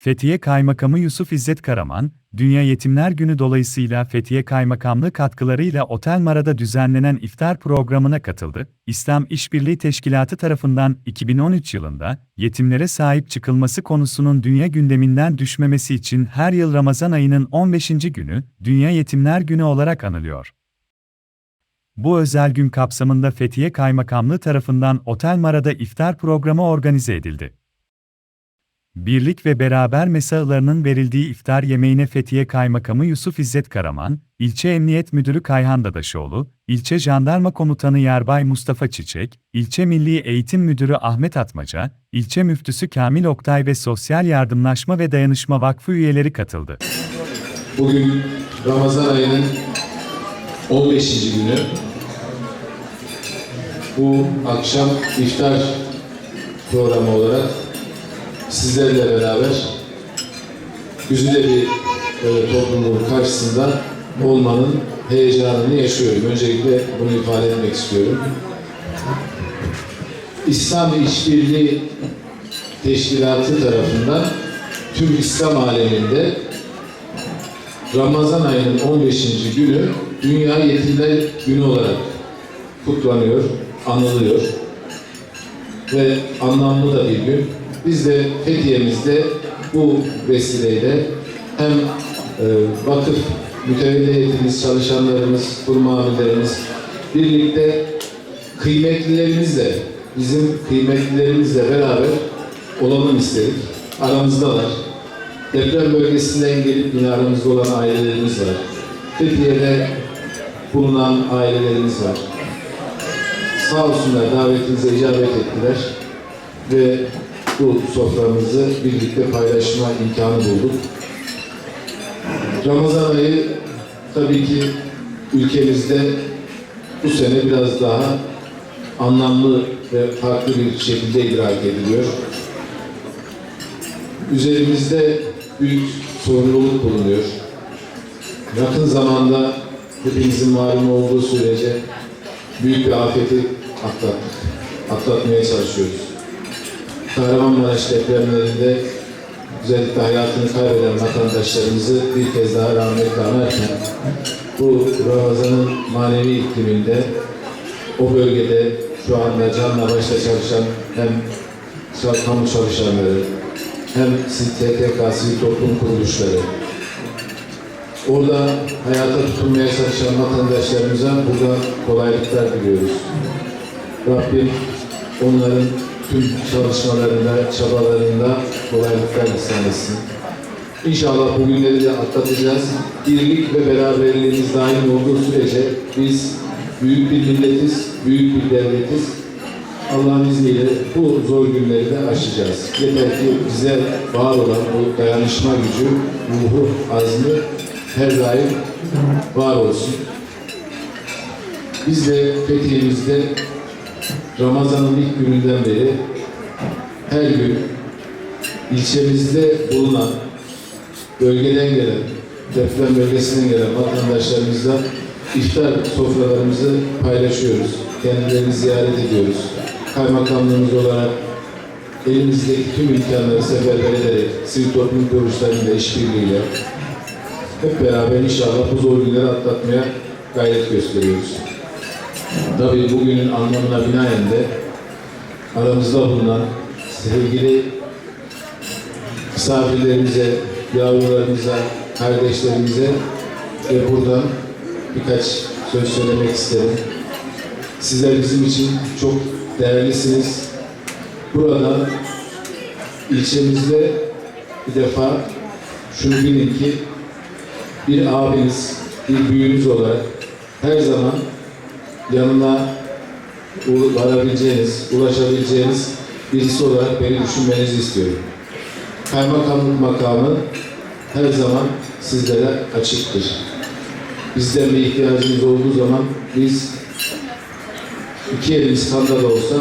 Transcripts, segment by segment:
Fethiye Kaymakamı Yusuf İzzet Karaman, Dünya Yetimler Günü dolayısıyla Fethiye Kaymakamlığı katkılarıyla Otel Mara'da düzenlenen iftar programına katıldı. İslam İşbirliği Teşkilatı tarafından 2013 yılında yetimlere sahip çıkılması konusunun dünya gündeminden düşmemesi için her yıl Ramazan ayının 15. günü Dünya Yetimler Günü olarak anılıyor. Bu özel gün kapsamında Fethiye Kaymakamlığı tarafından Otel Mara'da iftar programı organize edildi. Birlik ve beraber mesailarının verildiği iftar yemeğine Fethiye Kaymakamı Yusuf İzzet Karaman, İlçe Emniyet Müdürü Kayhan Dadaşoğlu, İlçe Jandarma Komutanı Yarbay Mustafa Çiçek, İlçe Milli Eğitim Müdürü Ahmet Atmaca, İlçe Müftüsü Kamil Oktay ve Sosyal Yardımlaşma ve Dayanışma Vakfı üyeleri katıldı. Bugün Ramazan ayının 15. günü. Bu akşam iftar programı olarak sizlerle beraber güzide bir e, topluluğun karşısında olmanın heyecanını yaşıyorum. Öncelikle bunu ifade etmek istiyorum. İslam İşbirliği Teşkilatı tarafından tüm İslam aleminde Ramazan ayının 15. günü Dünya Yetimler Günü olarak kutlanıyor, anılıyor ve anlamlı da bir gün. Biz de Fethiye'mizde bu vesileyle hem e, vakıf mütevelliyetimiz, çalışanlarımız, kurum amirlerimiz birlikte kıymetlilerimizle, bizim kıymetlilerimizle beraber olalım istedik. Aramızdalar. Deprem bölgesinden gelip yine aramızda olan ailelerimiz var. Fethiye'de bulunan ailelerimiz var. Sağ olsunlar davetimize icabet ettiler ve bu soframızı birlikte paylaşma imkanı bulduk. Ramazan ayı tabii ki ülkemizde bu sene biraz daha anlamlı ve farklı bir şekilde idrak ediliyor. Üzerimizde büyük sorumluluk bulunuyor. Yakın zamanda hepimizin malum olduğu sürece büyük bir afeti atlattık. Atlatmaya çalışıyoruz. Kahramanmaraş depremlerinde özellikle hayatını kaybeden vatandaşlarımızı bir kez daha rahmetle anarken bu Ramazan'ın manevi ikliminde o bölgede şu anda canla başla çalışan hem kamu çalışanları hem STK, sivil toplum kuruluşları orada hayata tutunmaya çalışan vatandaşlarımıza burada kolaylıklar diliyoruz. Rabbim onların tüm çalışmalarında, çabalarında kolaylıklar ihsan etsin. İnşallah bu günleri de atlatacağız. Birlik ve beraberliğimiz daim olduğu sürece biz büyük bir milletiz, büyük bir devletiz. Allah'ın izniyle bu zor günleri de aşacağız. Yeter ki bize var olan bu dayanışma gücü, ruhu, azmi her daim var olsun. Biz de Fethiye'mizde Ramazan'ın ilk gününden beri her gün ilçemizde bulunan bölgeden gelen, deprem bölgesinden gelen vatandaşlarımızla iftar sofralarımızı paylaşıyoruz. Kendilerini ziyaret ediyoruz. Kaymakamlığımız olarak elimizdeki tüm imkanları seferber ederek sivil toplum kuruluşlarıyla işbirliğiyle hep beraber inşallah bu zor günleri atlatmaya gayret gösteriyoruz. Tabii bugünün anlamına binaen de aramızda bulunan sevgili misafirlerimize, yavrularımıza, kardeşlerimize ve buradan birkaç söz söylemek isterim. Sizler bizim için çok değerlisiniz. Burada ilçemizde bir defa şunu bilin ki bir abiniz, bir büyüğünüz olarak her zaman yanına varabileceğiniz, ulaşabileceğiniz birisi olarak beni düşünmenizi istiyorum. Kaymakamlık makamı her zaman sizlere açıktır. Bizden bir ihtiyacınız olduğu zaman biz iki elimiz kanda da olsa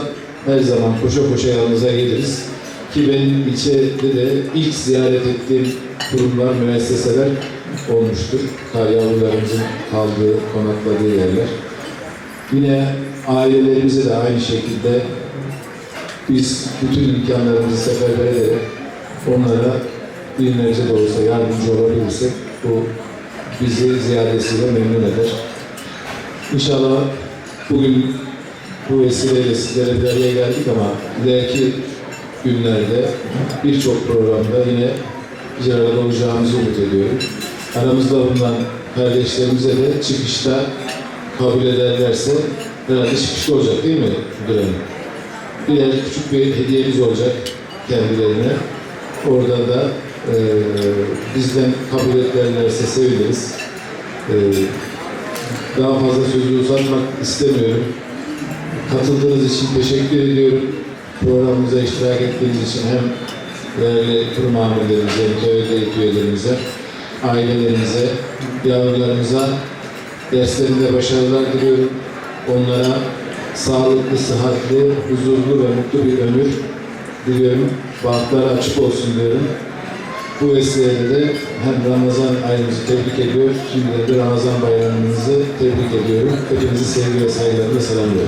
her zaman koşa koşa yanınıza geliriz. Ki benim ilçede de ilk ziyaret ettiğim kurumlar, müesseseler olmuştur. Yavrularımızın kaldığı, konakladığı yerler. Yine ailelerimize de aynı şekilde biz bütün imkanlarımızı seferber ederek onlara binlerce de olsa yardımcı olabilirsek bu bizi ziyadesiyle memnun eder. İnşallah bugün bu vesileyle sizlere bir araya geldik ama ileriki günlerde birçok programda yine bir arada olacağımızı umut ediyorum. Aramızda bulunan kardeşlerimize de çıkışta kabul ederlerse herhalde çıkışta olacak değil mi müdür hanım? Birer küçük bir hediyemiz olacak kendilerine. Orada da e, bizden kabul ederlerse seviniriz. E, daha fazla sözü uzatmak istemiyorum. Katıldığınız için teşekkür ediyorum. Programımıza iştirak ettiğiniz için hem değerli kurum amirlerimize, TVD üyelerimize, ailelerimize, yavrularımıza derslerinde başarılar diliyorum. Onlara sağlıklı, sıhhatli, huzurlu ve mutlu bir ömür diliyorum. Bahtları açık olsun diyorum. Bu vesileyle de hem Ramazan ayımızı tebrik ediyor, şimdi de Ramazan bayramınızı tebrik ediyorum. Hepinizi sevgi ve saygılarımla selamlıyorum.